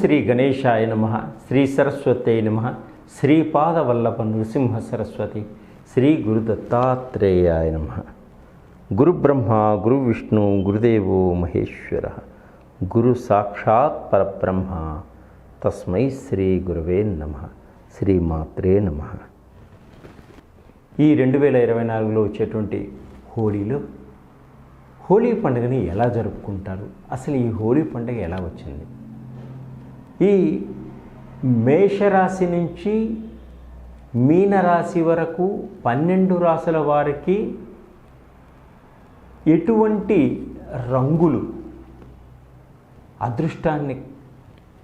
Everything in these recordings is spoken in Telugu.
శ్రీ గణేశాయ నమ శ్రీ సరస్వతి నమ శ్రీపాదవల్లభ నృసింహ సరస్వతి శ్రీ గురుదత్తాత్రేయాయ నమ. గురు గురు విష్ణు గురుదేవో మహేశ్వర గురు సాక్షాత్ పరబ్రహ్మ తస్మై శ్రీ గురవే నమ శ్రీమాత్రే నమ. ఈ రెండు వేల ఇరవై నాలుగులో వచ్చేటువంటి హోలీలో హోలీ పండుగని ఎలా జరుపుకుంటారు? అసలు ఈ హోలీ పండుగ ఎలా వచ్చింది? ఈ మేషరాశి నుంచి మీనరాశి వరకు పన్నెండు రాశుల వారికి ఎటువంటి రంగులు అదృష్టాన్ని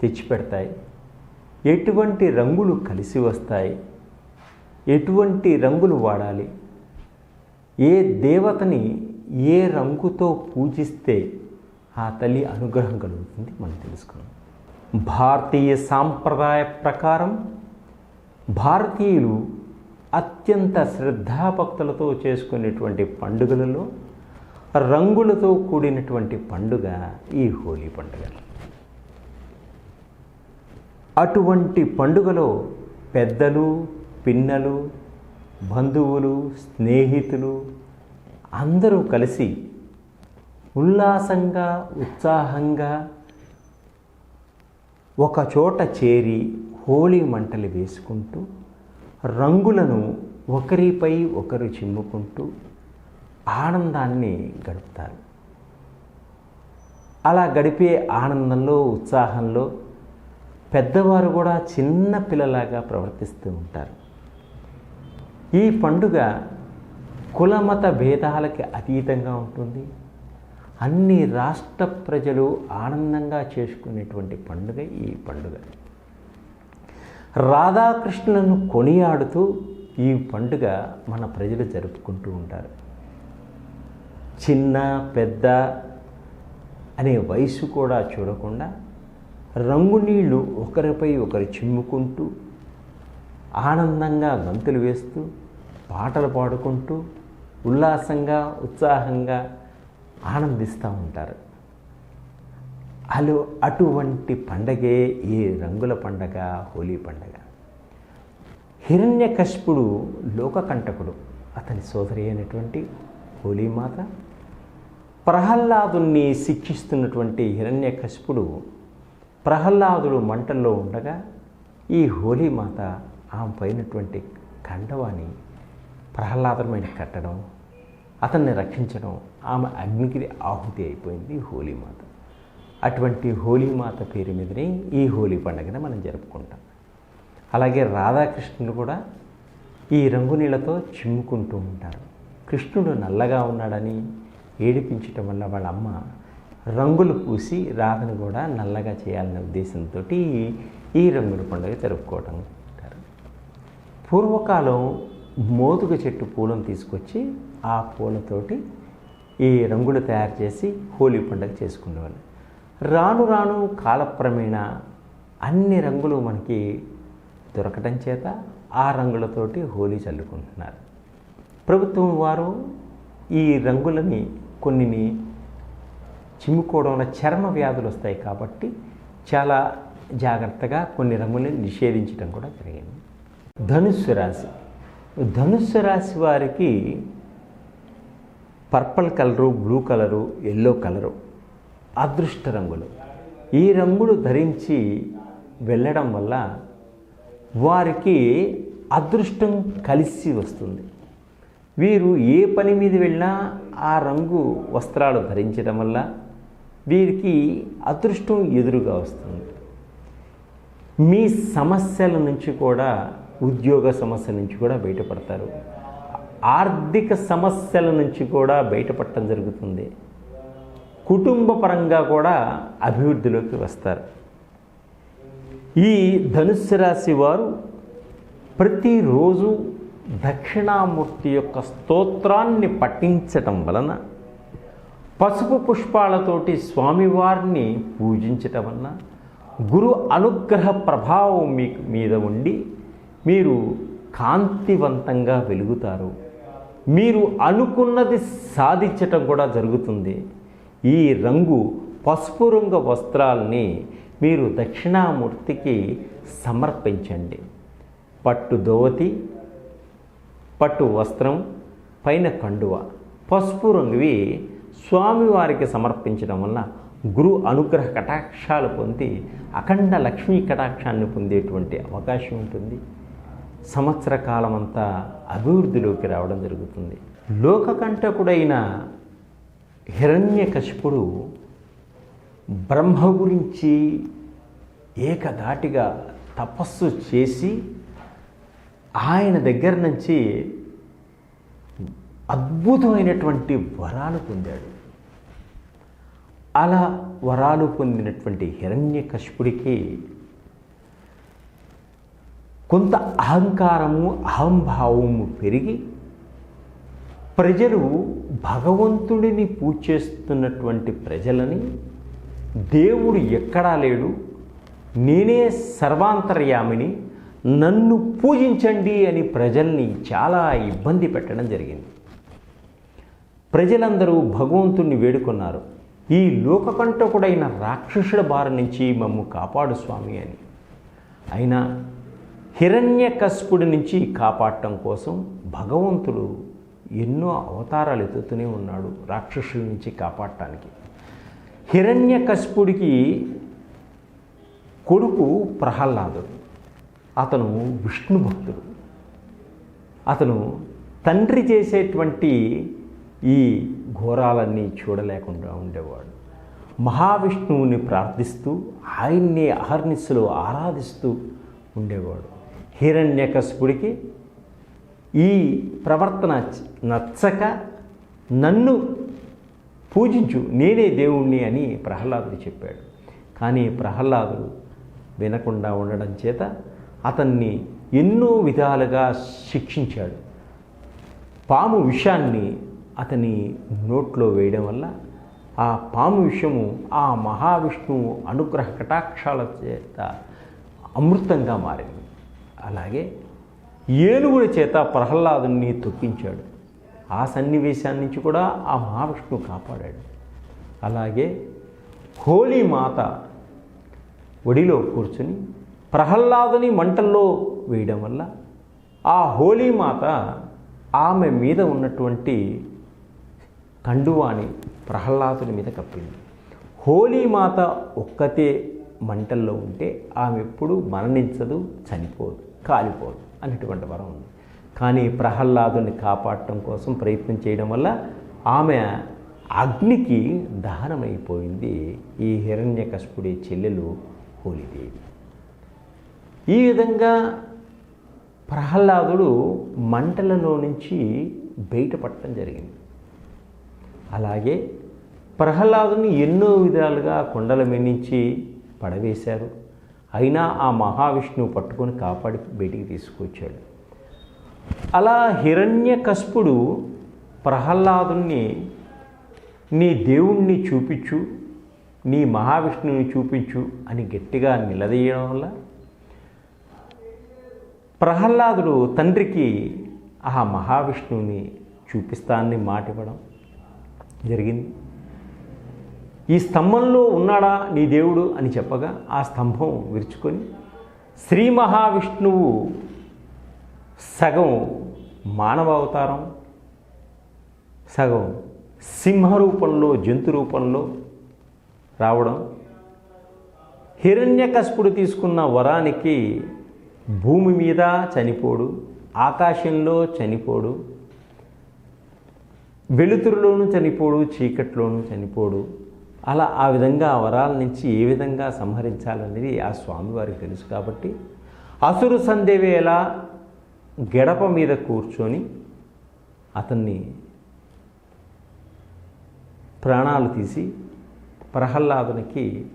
తెచ్చిపెడతాయి? ఎటువంటి రంగులు కలిసి వస్తాయి? ఎటువంటి రంగులు వాడాలి? ఏ దేవతని ఏ రంగుతో పూజిస్తే ఆ తల్లి అనుగ్రహం కలుగుతుంది? మనం తెలుసుకుందాం. భారతీయ సాంప్రదాయ ప్రకారం భారతీయులు అత్యంత శ్రద్ధాభక్తులతో చేసుకునేటువంటి పండుగలలో రంగులతో కూడినటువంటి పండుగ ఈ హోలీ పండుగ. అటువంటి పండుగలో పెద్దలు పిన్నలు బంధువులు స్నేహితులు అందరూ కలిసి ఉల్లాసంగా ఉత్సాహంగా ఒక చోట చేరి హోలీ మంటలు వేసుకుంటూ రంగులను ఒకరిపై ఒకరు చిమ్ముకుంటూ ఆనందాన్ని గడుపుతారు. అలా గడిపే ఆనందంలో ఉత్సాహంలో పెద్దవారు కూడా చిన్న పిల్లలాగా ప్రవర్తిస్తూ ఉంటారు. ఈ పండుగ కులమత భేదాలకి అతీతంగా ఉంటుంది. అన్ని రాష్ట్ర ప్రజలు ఆనందంగా చేసుకునేటువంటి పండుగ ఈ పండుగ. రాధాకృష్ణులను కొనియాడుతూ ఈ పండుగ మన ప్రజలు జరుపుకుంటూ ఉంటారు. చిన్న పెద్ద అనే వయసు కూడా చూడకుండా రంగు నీళ్ళు ఒకరిపై ఒకరు చిమ్ముకుంటూ ఆనందంగా గంతులు వేస్తూ పాటలు పాడుకుంటూ ఉల్లాసంగా ఉత్సాహంగా ఆనందిస్తూ ఉంటారు. అలు అటువంటి పండగే ఈ రంగుల పండగ హోలీ పండగ. హిరణ్యకశిపుడు లోకకంటకుడు. అతని సోదరి అయినటువంటి హోలీమాత. ప్రహ్లాదుని శిక్షిస్తున్నటువంటి హిరణ్యకశిపుడు ప్రహ్లాదుడు మంటల్లో ఉండగా ఈ హోలీమాత ఆమె పైనటువంటి కండవాన్ని ప్రహ్లాదమైన కట్టడం అతన్ని రక్షించడం ఆమె అగ్నికి ఆహుతి అయిపోయింది హోలీమాత. అటువంటి హోలీమాత పేరు మీదనే ఈ హోలీ పండుగను మనం జరుపుకుంటాం. అలాగే రాధాకృష్ణులు కూడా ఈ రంగు నీళ్ళతో చిమ్ముకుంటూ ఉంటారు. కృష్ణుడు నల్లగా ఉన్నాడని ఏడిపించటం వల్ల వాళ్ళ అమ్మ రంగులు పూసి రాధను కూడా నల్లగా చేయాలనే ఉద్దేశంతో ఈ రంగుల పండుగ జరుపుకోవటం ఉంటారు పూర్వకాలం మోదుగ చెట్టు పూలను తీసుకొచ్చి ఆ పూలతోటి ఈ రంగులు తయారు చేసి హోలీ పండుగ చేసుకునేవాళ్ళు. రాను రాను కాలక్రమేణ అన్ని రంగులు మనకి దొరకటం చేత ఆ రంగులతోటి హోలీ చల్లుకుంటున్నారు. ప్రభుత్వం వారు ఈ రంగులని కొన్నిని చిమ్ముకోవడం వల్ల చర్మ వ్యాధులు వస్తాయి కాబట్టి చాలా జాగ్రత్తగా కొన్ని రంగులను నిషేధించడం కూడా జరిగింది. ధనుస్సు రాశి. ధనుస్సు రాశి వారికి purple colour blue colour yellow colour అదృష్ట రంగులు. ఈ రంగులు ధరించి వెళ్ళడం వల్ల వారికి అదృష్టం కలిసి వస్తుంది. వీరు ఏ పని మీద వెళ్ళినా ఆ రంగు వస్త్రాలు ధరించడం వల్ల వీరికి అదృష్టం ఎదురుగా వస్తుంది. మీ సమస్యల నుంచి కూడా ఉద్యోగ సమస్య నుంచి కూడా బయటపడతారు. ఆర్థిక సమస్యల నుంచి కూడా బయటపడటం జరుగుతుంది. కుటుంబ పరంగా కూడా అభివృద్ధిలోకి వస్తారు. ఈ ధనుస్సు రాశి వారు ప్రతిరోజు దక్షిణామూర్తి యొక్క స్తోత్రాన్ని పఠించటం వలన పసుపు పుష్పాలతోటి స్వామివారిని పూజించటం వలన గురు అనుగ్రహ ప్రభావం మీకు మీద ఉండి మీరు కాంతివంతంగా వెలుగుతారు. మీరు అనుకున్నది సాధించటం కూడా జరుగుతుంది. ఈ రంగు పసుపు రంగు వస్త్రాల్ని మీరు దక్షిణామూర్తికి సమర్పించండి. పట్టు దోవతి పట్టు వస్త్రం పైన కండువ. పసుపు రంగువి స్వామివారికి సమర్పించడం వల్ల గురు అనుగ్రహ కటాక్షాలు పొంది అఖండ లక్ష్మీ కటాక్షాన్ని పొందేటువంటి అవకాశం ఉంటుంది. సంవత్సర కాలం అంతా అభివృద్ధిలోకి రావడం జరుగుతుంది. లోకకంఠకుడైన హిరణ్యకశిపుడు బ్రహ్మ గురించి ఏకధాటిగా తపస్సు చేసి ఆయన దగ్గర నుంచి అద్భుతమైనటువంటి వరాలు పొందాడు. అలా వరాలు పొందినటువంటి హిరణ్యకశిపుడికి కొంత అహంకారము అహంభావము పెరిగి ప్రజలు భగవంతుడిని పూజ చేస్తున్నటువంటి ప్రజలని దేవుడు ఎక్కడా లేడు. నేనే సర్వాంతర్యామిని నన్ను పూజించండి అని ప్రజల్ని చాలా ఇబ్బంది పెట్టడం జరిగింది. ప్రజలందరూ భగవంతుణ్ణి వేడుకున్నారు. ఈ లోకకంటకుడైన రాక్షసుల బారి నుంచి మమ్ము కాపాడు స్వామి అని. అయినా హిరణ్యకశిపుడి నుంచి కాపాడటం కోసం భగవంతుడు ఎన్నో అవతారాలు ఎత్తుతూనే ఉన్నాడు రాక్షసుల నుంచి కాపాడటానికి. హిరణ్యకశిపుడికి కొడుకు ప్రహ్లాదుడు అతను విష్ణు భక్తుడు. అతను తండ్రి చేసేటువంటి ఈ ఘోరాలన్నీ చూడలేకుండా ఉండేవాడు. మహావిష్ణువుని ప్రార్థిస్తూ ఆయన్ని అహర్నిస్సులు ఆరాధిస్తూ ఉండేవాడు. హిరణ్యకశిపుడికి ఈ ప్రవర్తన నచ్చక నన్ను పూజించు నేనే దేవుణ్ణి అని ప్రహ్లాదుడు చెప్పాడు. కానీ ప్రహ్లాదుడు వినకుండా ఉండడం చేత అతన్ని ఎన్నో విధాలుగా శిక్షించాడు. పాము విషాన్ని అతని నోట్లో వేయడం వల్ల ఆ పాము విషము ఆ మహావిష్ణువు అనుగ్రహ కటాక్షాల చేత అమృతంగా మారింది. అలాగే ఏనుగుడి చేత ప్రహ్లాదుని తొక్కించాడు. ఆ సన్నివేశాన్ని నుంచి కూడా ఆ మహావిష్ణువు కాపాడాడు. అలాగే హోలీ మాత ఒడిలో కూర్చుని ప్రహ్లాదుని మంటల్లో వేయడం వల్ల ఆ హోలీ మాత ఆమె మీద ఉన్నటువంటి కండువాని ప్రహ్లాదుని మీద కప్పింది. హోలీ మాత ఒక్కతే మంటల్లో ఉంటే ఆమె ఎప్పుడు మరణించదు చనిపోదు. కాలిపోదు అనేటువంటి వరం ఉంది. కానీ ప్రహ్లాదుని కాపాడటం కోసం ప్రయత్నం చేయడం వల్ల ఆమె అగ్నికి దహనమైపోయింది. ఈ హిరణ్యకశిపుడి చెల్లెలు హోలీదేవి. ఈ విధంగా ప్రహ్లాదుడు మంటలలో నుంచి బయటపడటం జరిగింది. అలాగే ప్రహ్లాదుని ఎన్నో విధాలుగా కొండల మించి పడవేశారు. అయినా ఆ మహావిష్ణువు పట్టుకొని కాపాడి బయటికి తీసుకొచ్చాడు. అలా హిరణ్యకశిపుడు ప్రహ్లాదుని నీ దేవుణ్ణి చూపించు నీ మహావిష్ణువుని చూపించు అని గట్టిగా నిలదీయడం వల్ల ప్రహ్లాదుడు తండ్రికి ఆ మహావిష్ణువుని చూపిస్తానని మాట ఇవ్వడం జరిగింది. ఈ స్తంభంలో ఉన్నాడా నీ దేవుడు అని చెప్పగా ఆ స్తంభం విరుచుకొని శ్రీ మహావిష్ణువు సగం మానవ అవతారం సగం సింహ రూపంలో జంతు రూపంలో రావడం హిరణ్యకస్పుడు తీసుకున్న వరానికి భూమి మీద చనిపోడు ఆకాశంలో చనిపోడు వెలుతురులోనూ చనిపోడు చీకట్లోనూ చనిపోడు. అలా ఆ విధంగా ఆ వరాల నుంచి ఏ విధంగా సంహరించాలనేది ఆ స్వామివారికి తెలుసు కాబట్టి అసురు సంధ్యవేళ గడప మీద కూర్చొని అతన్ని ప్రాణాలు తీసి ప్రహ్లాదునికి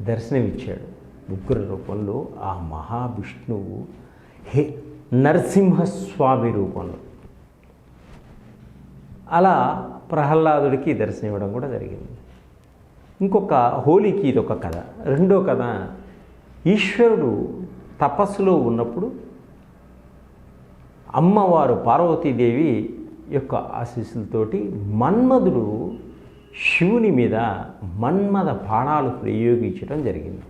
దర్శనమిచ్చాడు. ఉగ్ర రూపంలో ఆ మహావిష్ణువు హే నరసింహస్వామి రూపంలో. అలా ప్రహ్లాదుడికి దర్శనం ఇవ్వడం కూడా జరిగింది. ఇంకొక హోలీకి ఇది ఒక కథ. రెండో కథ ఈశ్వరుడు తపస్సులో ఉన్నప్పుడు అమ్మవారు పార్వతీదేవి యొక్క ఆశీస్సులతోటి మన్మధుడు శివుని మీద మన్మద బాణాలు ప్రయోగించడం జరిగింది.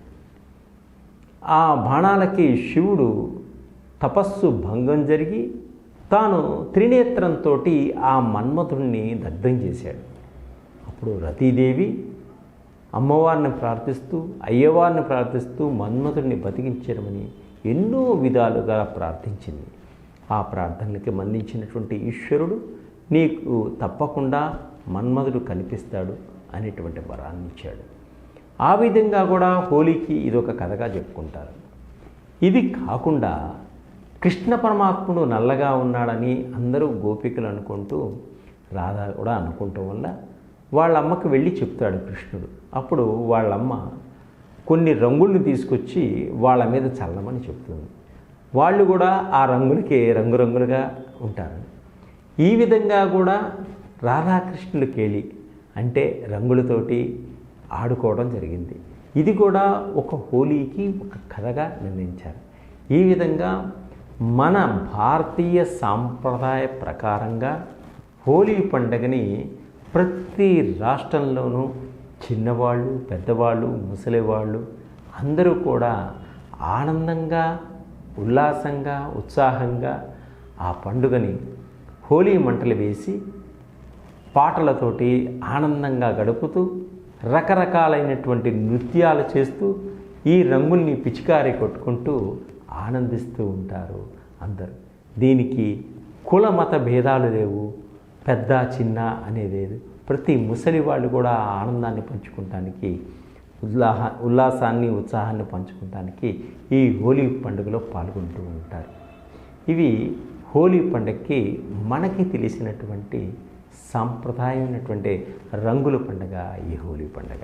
ఆ బాణాలకి శివుడు తపస్సు భంగం జరిగి తాను త్రినేత్రంతో ఆ మన్మథుణ్ణి దగ్ధం చేశాడు. అప్పుడు రతీదేవి అమ్మవారిని ప్రార్థిస్తూ అయ్యవారిని ప్రార్థిస్తూ మన్మథుడిని బతికించడమని ఎన్నో విధాలుగా ప్రార్థించింది. ఆ ప్రార్థనలకి మందించినటువంటి ఈశ్వరుడు నీకు తప్పకుండా మన్మధుడు కనిపిస్తాడు అనేటువంటి వరాన్ని ఇచ్చాడు. ఆ విధంగా కూడా హోలీకి ఇదొక కథగా చెప్పుకుంటారు. ఇది కాకుండా కృష్ణ పరమాత్ముడు నల్లగా ఉన్నాడని అందరూ గోపికలు అనుకుంటూ రాధా కూడా అనుకుంటూ వల్ల వాళ్ళ అమ్మకి వెళ్ళి చెప్తాడు కృష్ణుడు. అప్పుడు వాళ్ళమ్మ కొన్ని రంగుల్ని తీసుకొచ్చి వాళ్ళ మీద చల్లమని చెప్తుంది. వాళ్ళు కూడా ఆ రంగులకి రంగురంగులుగా ఉంటారు. ఈ విధంగా కూడా రాధాకృష్ణులు కేలి అంటే రంగులతోటి ఆడుకోవడం జరిగింది. ఇది కూడా ఒక హోలీకి ఒక కథగా నిర్ణయించారు. ఈ విధంగా మన భారతీయ సాంప్రదాయ ప్రకారంగా హోలీ పండుగని ప్రతి రాష్ట్రంలోనూ చిన్నవాళ్ళు పెద్దవాళ్ళు ముసలివాళ్ళు అందరూ కూడా ఆనందంగా ఉల్లాసంగా ఉత్సాహంగా ఆ పండుగని హోలీ మంటలు వేసి పాటలతోటి ఆనందంగా గడుపుతూ రకరకాలైనటువంటి నృత్యాలు చేస్తూ ఈ రంగుల్ని పిచికారి కొట్టుకుంటూ ఆనందిస్తూ ఉంటారు అందరూ. దీనికి కుల మత భేదాలు లేవు పెద్ద చిన్న అనేది ప్రతి ముసలి వాళ్ళు కూడా ఆనందాన్ని పంచుకుంటానికి ఉల్లాహ ఉల్లాసాన్ని ఉత్సాహాన్ని పంచుకుంటానికి ఈ హోలీ పండుగలో పాల్గొంటూ ఉంటారు. ఇవి హోలీ పండుగకి మనకి తెలిసినటువంటి సాంప్రదాయమైనటువంటి రంగుల పండుగ ఈ హోలీ పండుగ.